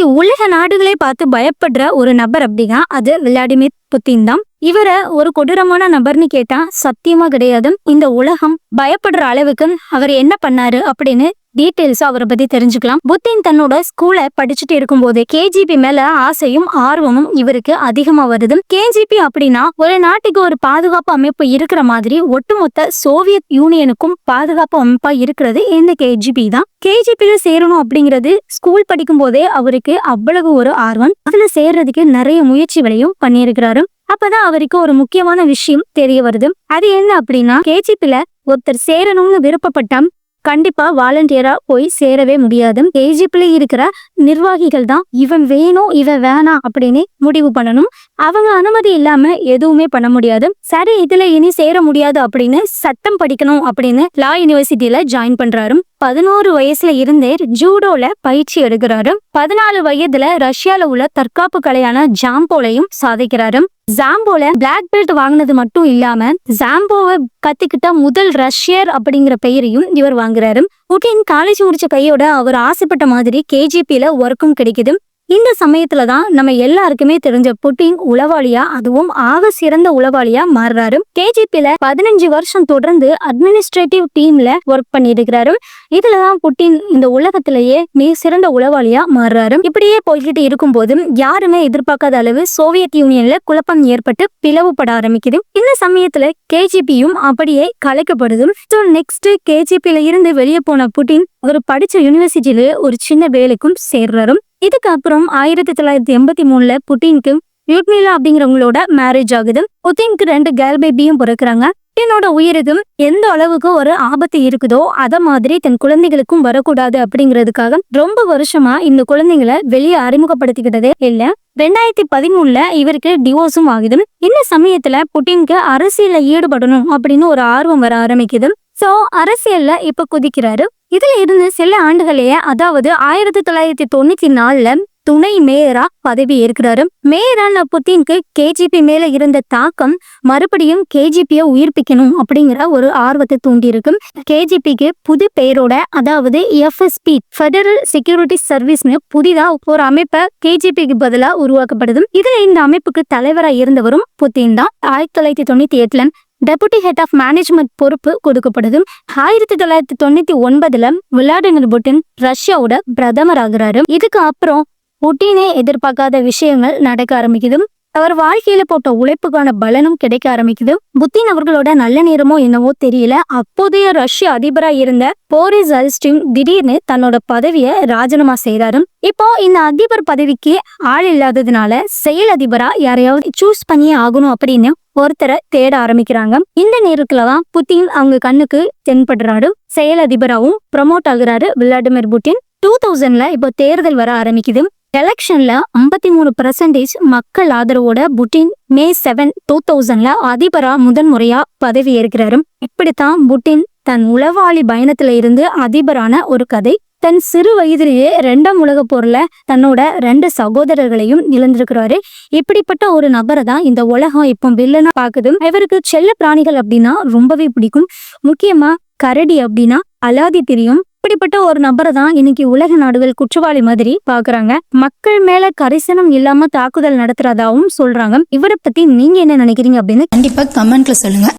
இன்னைக்கு உலக நாடுகளை பார்த்து பயப்படுற ஒரு நபர் அப்படின்னா அது விளாடிமிர் புத்தின் தான். இவரை ஒரு கொடூரமான நபர்னு கேட்டா சத்தியமா கிடையாது இந்த உலகம் பயப்படுற அளவுக்கு அவர் என்ன பண்ணாரு அப்படின்னு டீட்டெயில்ஸும் அவரை பத்தி தெரிஞ்சுக்கலாம். புத்தின் தன்னோட ஸ்கூல படிச்சுட்டு இருக்கும்போது கேஜிபி மேல ஆசையும் ஆர்வமும் இவருக்கு அதிகமா வருது. கேஜிபி அப்படின்னா ஒரு நாட்டுக்கு ஒரு பாதுகாப்பு அமைப்பு இருக்கிற மாதிரி ஒட்டுமொத்த சோவியத் யூனியனுக்கும் பாதுகாப்பு அமைப்பா இருக்கிறது இந்த கேஜிபி தான். கேஜிபில சேரணும் அப்படிங்கிறது ஸ்கூல் படிக்கும் போதே அவருக்கு அவ்வளவு ஒரு ஆர்வம். அதுல சேர்றதுக்கு நிறைய முயற்சிகளையும் பண்ணியிருக்கிறாரு. அப்பதான் அவருக்கு ஒரு முக்கியமான விஷயம் தெரிய வருது. அது என்ன அப்படின்னா கேஜிபில ஒருத்தர் சேரணும்னு விருப்பப்பட்டா கண்டிப்பா வாலண்டியரா போய் சேரவே முடியாது ஏஜிப்ல இருக்கிற நிர்வாகிகள் தான் இவன் வேணும் இவன் வேணாம் அப்படின்னு முடிவு பண்ணணும். அவங்க அனுமதி இல்லாம எதுவுமே பண்ண முடியாது. சரி இதுல இனி சேர முடியாது அப்படின்னு சட்டம் படிக்கணும் அப்படின்னு லா யூனிவர்சிட்டியில ஜாயின் பண்றாரு. பதினோரு வயசுல இருந்தே ஜூடோல பயிற்சி எடுக்கிறாரு. பதினாலு வயதுல ரஷ்யால உள்ள தற்காப்பு கலையான ஜாம்போலையும் சாதிக்கிறாரு. ஜாம்போல பிளாக் பெல்ட் வாங்கினது மட்டும் இல்லாம ஜாம்போவை கத்துக்கிட்ட முதல் ரஷ்யர் அப்படிங்கிற பெயரையும் இவர் வாங்குறாரு. உட்டின் காலேஜ் முடிச்ச கையோட அவர் ஆசைப்பட்ட மாதிரி கேஜிபியில ஒர்க்கும் கிடைக்குது. இந்த சமயத்துல தான் நம்ம எல்லாருக்குமே தெரிஞ்ச புட்டின் உளவாளியா அதுவும் ஆக சிறந்த உளவாளியா மாறுறாரு. கேஜிபில பதினஞ்சு வருஷம் தொடர்ந்து அட்மினிஸ்ட்ரேட்டிவ் டீம்ல ஒர்க் பண்ணிருக்கிறாரு இதுலதான் புட்டின் இந்த உலகத்திலேயே மிக சிறந்த உளவாளியா மாறுறாரு. இப்படியே போய்கிட்டு இருக்கும்போது யாருமே எதிர்பார்க்காத அளவு சோவியத் யூனியன்ல குழப்பம் ஏற்பட்டு பிளவுபட ஆரம்பிக்குது. இந்த சமயத்துல கேஜிபியும் அப்படியே கலைக்கப்படுது ஸோ நெக்ஸ்ட் கேஜிபில இருந்து வெளியே போன புட்டின் அவர் படிச்ச யூனிவர்சிட்டியில ஒரு சின்ன வேலைக்கும் சேர்றாரும் இதுக்கு அப்புறம் ஆயிரத்தி தொள்ளாயிரத்தி எண்பத்தி மூணுல புட்டினுக்கு யூட்மிலா அப்படிங்கிறவங்களோட மேரேஜ் ஆகுது. புட்டினுக்கு ரெண்டு கேர்ள் பேபியும் பிறக்குறாங்க. புட்டினோட உயிருக்கும் எந்த அளவுக்கு ஒரு ஆபத்து இருக்குதோ அத மாதிரி தன் குழந்தைகளுக்கும் வரக்கூடாது அப்படிங்கிறதுக்காக ரொம்ப வருஷமா இந்த குழந்தைங்களை வெளியே அறிமுகப்படுத்திக்கிட்டதே இல்ல. ரெண்டாயிரத்தி பதிமூணுல இவருக்கு டிவோர்ஸும் ஆகுது. இந்த சமயத்துல புட்டினுக்கு அரசியல்ல ஈடுபடணும் அப்படின்னு ஒரு ஆர்வம் வர ஆரம்பிக்குது. சோ அரசியல்ல இப்ப குதிக்கிறாரு இதுல இருந்து சில ஆண்டுகளே அதாவது ஆயிரத்தி தொள்ளாயிரத்தி தொண்ணூத்தி நாலுல துணை மேயரா பதவி ஏற்கிறாரு. மேயரான புத்தினுக்கு கேஜிபி மேல இருந்த தாக்கம் மறுபடியும் கேஜிபியை உயிர்ப்பிக்கணும் அப்படிங்கிற ஒரு ஆர்வத்தை தூண்டியிருக்கும் கேஜிபிக்கு புது பெயரோட அதாவது எஃப்எஸ்பி ஃபெடரல் செக்யூரிட்டி சர்வீஸ்னு புதிதா ஒரு அமைப்பை கேஜிபிக்கு பதிலா உருவாக்கப்படுது. இதுல இந்த அமைப்புக்கு தலைவரா இருந்தவரும் புத்தின் தான். ஆயிரத்தி தொள்ளாயிரத்தி தொண்ணூத்தி எட்டுல டெபுட்டி ஹெட் ஆஃப் மேனேஜ்மெண்ட் பொறுப்பு கொடுக்கப்படுது ஆயிரத்தி தொள்ளாயிரத்தி தொண்ணூத்தி ஒன்பதுல விளாடிமிர் புட்டின் ரஷ்யாவோட பிரதமர் ஆகுறாரு இதுக்கு அப்புறம் புட்டினே எதிர்பார்க்காத விஷயங்கள் நடக்க ஆரம்பிக்குது அவர் வாழ்க்கையில போட்ட உழைப்புக்கான பலனும் கிடைக்க ஆரம்பிக்குது. புத்தின் அவர்களோட நல்ல நேரமோ என்னவோ தெரியல. அப்போதைய ரஷ்ய அதிபரா இருந்த போரிஸ் அல்ஸ்டின் திடீர்னு தன்னோட பதவியை ராஜினாமா செய்தாரு இப்போ இந்த அதிபர் பதவிக்கு ஆள் இல்லாததுனால செயல் அதிபரா யாரையாவது சூஸ் பண்ணியே ஆகணும் அப்படின்னு ஒருத்தரை தேட ஆரம்பிக்கிறாங்க. இந்த நேரத்துல தான் புத்தின் அவங்க கண்ணுக்கு தென்படுறாரு. செயல் அதிபராகவும் ப்ரமோட் ஆகுறாரு விளாடிமிர் புட்டின். டூ தௌசண்ட்ல இப்போ தேர்தல் வர ஆரம்பிக்குது. எலெக்ஷன்ல ஐம்பத்தி மூணு பர்சன்டேஜ் மக்கள் ஆதரவோட புட்டின் மே செவன் டூ தௌசண்ட்ல அதிபரா முதன்முறையா பதவி ஏற்கிறாரு. இப்படித்தான் புட்டின் தன் உளவாளி பயணத்துல இருந்து அதிபரான ஒரு கதை தன் சிறு வயதிலேயே ரெண்டாம் உலக போர்ல தன்னோட ரெண்டு சகோதரர்களையும் இழந்திருக்கிறாரு. இப்படிப்பட்ட ஒரு நபரை தான் இந்த உலகம் இப்போ வில்லனா பாக்குது இவருக்கு செல்ல பிராணிகள் அப்படின்னா ரொம்பவே பிடிக்கும். முக்கியமா கரடி அப்படின்னா அலாதி தெரியும். இப்படிப்பட்ட ஒரு நபரை தான் இன்னைக்கு உலக நாடுகள் குற்றவாளி மாதிரி பாக்குறாங்க மக்கள் மேல கரிசனம் இல்லாம தாக்குதல் நடத்துறதாவும் சொல்றாங்க. இவரை பத்தி நீங்க என்ன நினைக்கிறீங்க அப்படின்னு கண்டிப்பா கமெண்ட்ல சொல்லுங்க.